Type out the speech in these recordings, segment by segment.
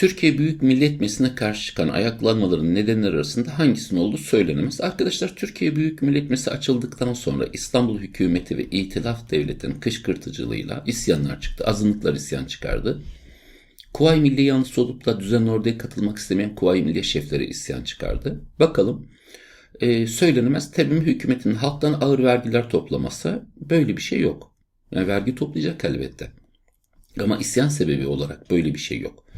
Türkiye Büyük Millet Meclisi'ne karşı çıkan ayaklanmaların nedenleri arasında hangisinin olduğu söylenemez. Arkadaşlar Türkiye Büyük Millet Meclisi açıldıktan sonra İstanbul hükümeti ve İtilaf devletinin kışkırtıcılığıyla isyanlar çıktı. Azınlıklar isyan çıkardı. Kuvayi Milliye yanlısı olup da düzenli orduya katılmak istemeyen Kuvayi Milliye şefleri isyan çıkardı. Bakalım e, söylenemez Tebim hükümetinin halktan ağır vergiler toplaması böyle bir şey yok. Yani vergi toplayacak elbette. Ama isyan sebebi olarak böyle bir şey yok.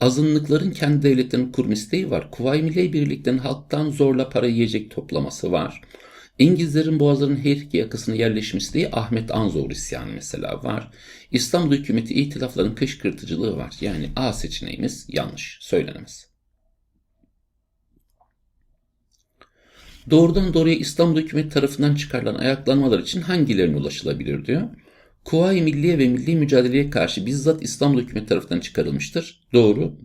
Azınlıkların kendi devletlerini kurma isteği var. Kuvayi Milliye Birliklerinin halktan zorla para yiyecek toplaması var. İngilizlerin boğazların her iki yakasına yerleşmesi diye Ahmet Anzor isyanı mesela var. İstanbul hükümeti itilafların kışkırtıcılığı var. Yani A seçeneğimiz yanlış, söylenemez. Doğrudan doğruya İstanbul hükümeti tarafından çıkarılan ayaklanmalar için hangilerine ulaşılabilir diyor. Kuvayi Milliye ve milli mücadeleye karşı bizzat İstanbul hükümeti tarafından çıkarılmıştır. Doğru.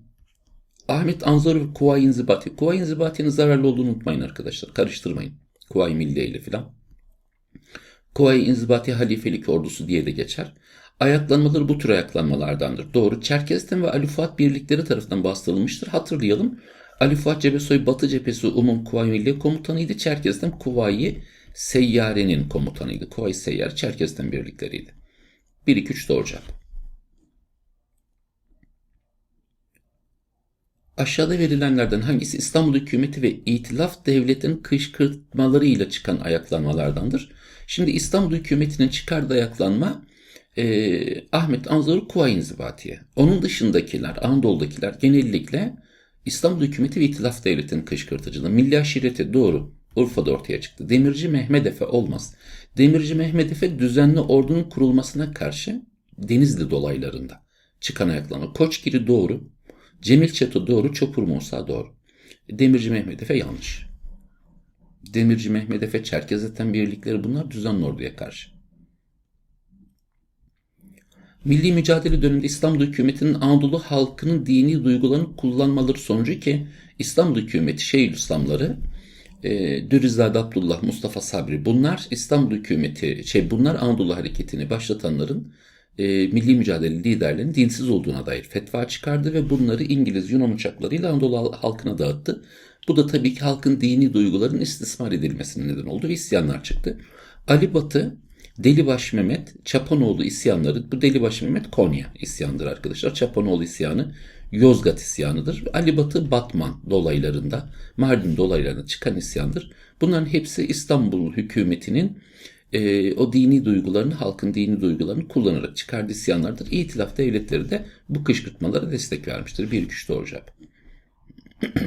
Ahmet Anzor Kuvayi İnzibati. Kuvayi İnzibati'nin zararlı olduğunu unutmayın arkadaşlar. Karıştırmayın. Kuvayi Milliye ile filan. Kuvayi İnzibati Halifelik Ordusu diye de geçer. Ayaklanmaları bu tür ayaklanmalardandır. Doğru. Çerkezten ve Ali Fuat birlikleri tarafından bastırılmıştır. Hatırlayalım. Ali Fuat Cebesoy Batı Cephesi Umum Kuvayi Milliye Komutanıydı. Çerkez'den Kuvayi Seyyare'nin komutanıydı. Kuvayi Seyyare Çerkez'den birlikleriydi. 1, 2, 3 doğru cevap. Aşağıda verilenlerden hangisi İstanbul hükümeti ve itilaf devletin kışkırtmalarıyla çıkan ayaklanmalardandır? Şimdi İstanbul hükümetinin çıkardığı ayaklanma e, Ahmet Anzor Kuvayi İnzibatiye. Onun dışındakiler, Anadolu'dakiler genellikle İstanbul hükümeti ve itilaf devletinin kışkırtıcılığı. Milli aşireti doğru. Urfa'da ortaya çıktı. Demirci Mehmet Efe olmaz. Demirci Mehmet Efe düzenli ordunun kurulmasına karşı Denizli dolaylarında çıkan ayaklama. Koçgiri doğru. Cemil Çeto doğru. Çopur Musa doğru. Demirci Mehmet Efe yanlış. Demirci Mehmet Efe Çerkezeten birlikleri bunlar düzenli orduya karşı. Milli mücadele döneminde İstanbul hükümetinin Anadolu halkının dini duygularını kullanmaları sonucu ki İstanbul hükümeti Şeyhülislamları e, Dürüzade Abdullah, Mustafa Sabri bunlar İstanbul hükümeti, şey bunlar Anadolu hareketini başlatanların e, milli mücadele liderlerinin dinsiz olduğuna dair fetva çıkardı ve bunları İngiliz Yunan uçaklarıyla Anadolu halkına dağıttı. Bu da tabii ki halkın dini duyguların istismar edilmesine neden oldu ve isyanlar çıktı. Ali Batı, Delibaş Mehmet, Çapanoğlu isyanları, bu Delibaş Mehmet Konya isyandır arkadaşlar. Çapanoğlu isyanı Yozgat isyanıdır. Ali Batı Batman dolaylarında, Mardin dolaylarında çıkan isyandır. Bunların hepsi İstanbul hükümetinin e, o dini duygularını, halkın dini duygularını kullanarak çıkardığı isyanlardır. İtilaf devletleri de bu kışkırtmalara destek vermiştir. Bir güç doğru.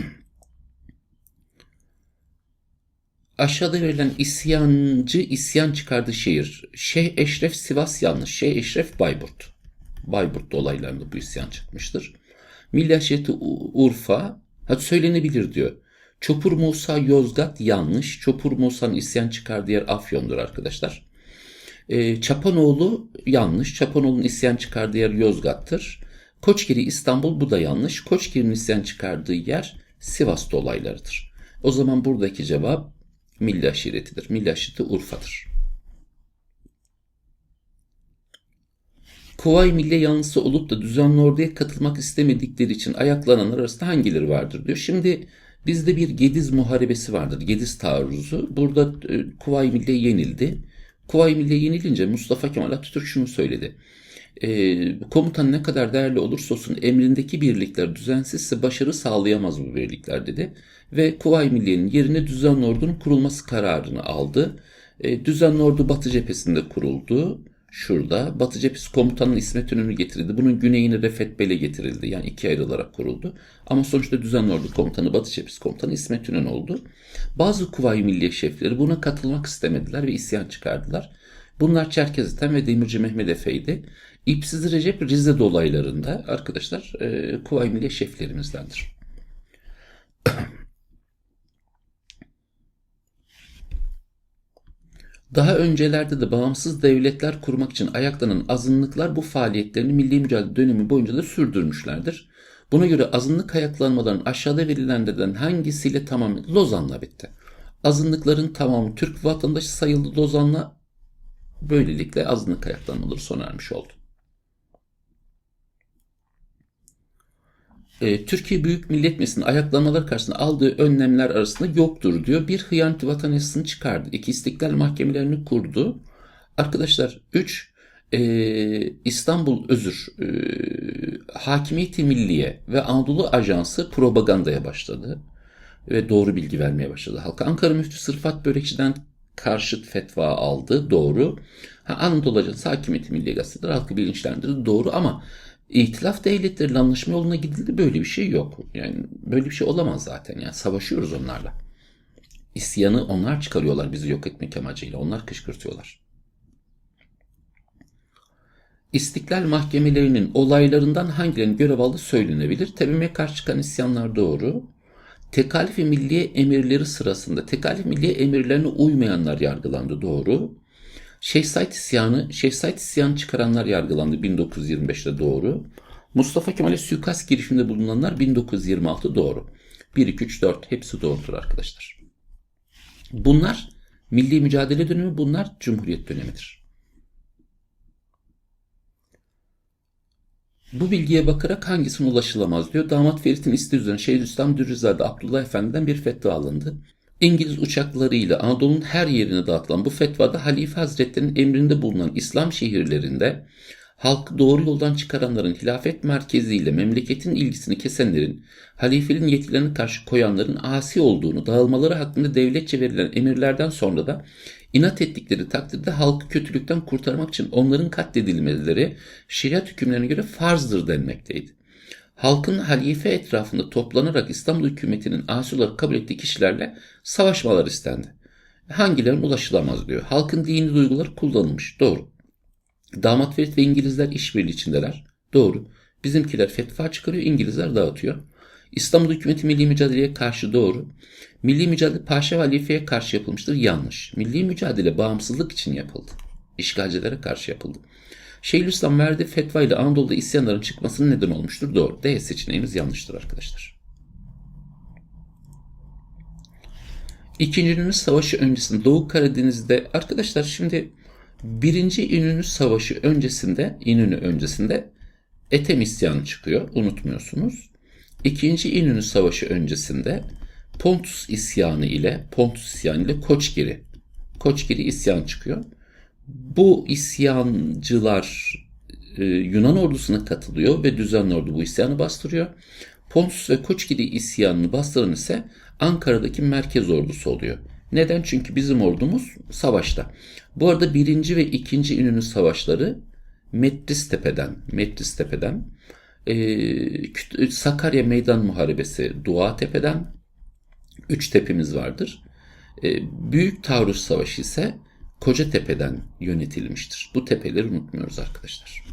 Aşağıda verilen isyancı isyan çıkardığı şehir. Şeyh Eşref Sivas yanlış. Şeyh Eşref Bayburt. Bayburt dolaylarında bu isyan çıkmıştır. Milliyetçiyeti Urfa. Hadi söylenebilir diyor. Çopur Musa Yozgat yanlış. Çopur Musa'nın isyan çıkardığı yer Afyon'dur arkadaşlar. E, Çapanoğlu yanlış. Çapanoğlu'nun isyan çıkardığı yer Yozgat'tır. Koçgiri İstanbul bu da yanlış. Koçgiri'nin isyan çıkardığı yer Sivas dolaylarıdır. O zaman buradaki cevap milli aşiretidir. Milli aşireti Urfa'dır. Kuvayi Milliye yanlısı olup da düzenli orduya katılmak istemedikleri için ayaklananlar arasında hangileri vardır diyor. Şimdi bizde bir Gediz muharebesi vardır. Gediz taarruzu. Burada e, Kuvayi Milliye yenildi. Kuvayi Milliye yenilince Mustafa Kemal Atatürk şunu söyledi. E, komutan ne kadar değerli olursa olsun emrindeki birlikler düzensizse başarı sağlayamaz bu birlikler dedi. Ve Kuvayi Milliye'nin yerine düzenli ordunun kurulması kararını aldı. E, düzenli ordu Batı cephesinde kuruldu şurada. Batı cephesi komutanın İsmet İnönü getirildi. Bunun güneyini Refet Bey'le getirildi. Yani iki ayrılarak kuruldu. Ama sonuçta düzenli ordu komutanı Batı cephesi komutanı İsmet İnönü oldu. Bazı Kuvayi Milliye şefleri buna katılmak istemediler ve isyan çıkardılar. Bunlar Çerkezeten ve Demirci Mehmet Efe'ydi. İpsiz Recep Rize dolaylarında arkadaşlar e, Kuvayi Milliye şeflerimizdendir. Daha öncelerde de bağımsız devletler kurmak için ayaklanan azınlıklar bu faaliyetlerini milli mücadele dönemi boyunca da sürdürmüşlerdir. Buna göre azınlık ayaklanmaların aşağıda verilenlerden hangisiyle tamamen Lozan'la bitti. Azınlıkların tamamı Türk vatandaşı sayıldı Lozan'la böylelikle azınlık ayaklanmaları sona ermiş oldu. E, Türkiye Büyük Millet Meclisi'nin ayaklanmalar karşısında aldığı önlemler arasında yoktur diyor. Bir hıyaneti vatan yasasını çıkardı. İki istiklal mahkemelerini kurdu. Arkadaşlar 3 İstanbul özür e, Hakimiyeti Milliye ve Anadolu Ajansı propagandaya başladı ve doğru bilgi vermeye başladı halka. Ankara Müftüsü Rıfat Börekçi'den karşıt fetva aldı. Doğru. Ha, Anadolu Ajansı Hakimiyeti Milliye Gazeteleri halkı bilinçlendirdi. Doğru ama İtilaf devletleriyle anlaşma yoluna gidildi böyle bir şey yok. Yani böyle bir şey olamaz zaten. Yani savaşıyoruz onlarla. İsyanı onlar çıkarıyorlar bizi yok etmek amacıyla. Onlar kışkırtıyorlar. İstiklal mahkemelerinin olaylarından hangilerinin görev aldığı söylenebilir. TBMM'ye karşı çıkan isyanlar doğru. Tekalif-i milliye emirleri sırasında tekalif milliye emirlerine uymayanlar yargılandı doğru. Şeyh Said isyanı, Şeyh Said isyanı çıkaranlar yargılandı 1925'te doğru. Mustafa Kemal'e suikast girişiminde bulunanlar 1926 doğru. 1, 2, 3, 4 hepsi doğrudur arkadaşlar. Bunlar milli mücadele dönemi, bunlar cumhuriyet dönemidir. Bu bilgiye bakarak hangisine ulaşılamaz diyor. Damat Ferit'in isteği üzerine Şeyhülislam Dürrizade Abdullah Efendi'den bir fetva alındı. İngiliz uçaklarıyla Anadolu'nun her yerine dağıtılan bu fetvada Halife Hazretleri'nin emrinde bulunan İslam şehirlerinde halkı doğru yoldan çıkaranların hilafet merkeziyle memleketin ilgisini kesenlerin, halifeliğin yetkilerine karşı koyanların asi olduğunu, dağılmaları hakkında devletçe verilen emirlerden sonra da inat ettikleri takdirde halkı kötülükten kurtarmak için onların katledilmeleri şeriat hükümlerine göre farzdır denmekteydi. Halkın halife etrafında toplanarak İstanbul hükümetinin asi kabul ettiği kişilerle savaşmalar istendi. Hangilerine ulaşılamaz diyor. Halkın dini duyguları kullanılmış. Doğru. Damat Ferit ve İngilizler işbirliği içindeler. Doğru. Bizimkiler fetva çıkarıyor, İngilizler dağıtıyor. İstanbul hükümeti milli mücadeleye karşı doğru. Milli mücadele Paşa ve Halife'ye karşı yapılmıştır. Yanlış. Milli mücadele bağımsızlık için yapıldı. İşgalcilere karşı yapıldı. Şeyhülislam verdiği fetva ile Anadolu'da isyanların çıkmasının neden olmuştur. Doğru. D seçeneğimiz yanlıştır arkadaşlar. İkinci İnönü Savaşı öncesinde Doğu Karadeniz'de arkadaşlar şimdi birinci İnönü Savaşı öncesinde İnönü öncesinde Etem isyanı çıkıyor. Unutmuyorsunuz. İkinci İnönü Savaşı öncesinde Pontus isyanı ile Pontus isyanı ile Koçgiri Koçgiri isyan çıkıyor. Bu isyancılar e, Yunan ordusuna katılıyor ve düzenli ordu bu isyanı bastırıyor. Pontus ve Koçgiri isyanını bastıran ise Ankara'daki merkez ordusu oluyor. Neden? Çünkü bizim ordumuz savaşta. Bu arada birinci ve ikinci İnönü savaşları Metris Tepe'den, Metris Tepe'den, e, Sakarya Meydan Muharebesi Dua Tepe'den, üç tepemiz vardır. E, Büyük Taarruz Savaşı ise Kocatepe'den yönetilmiştir. Bu tepeleri unutmuyoruz arkadaşlar.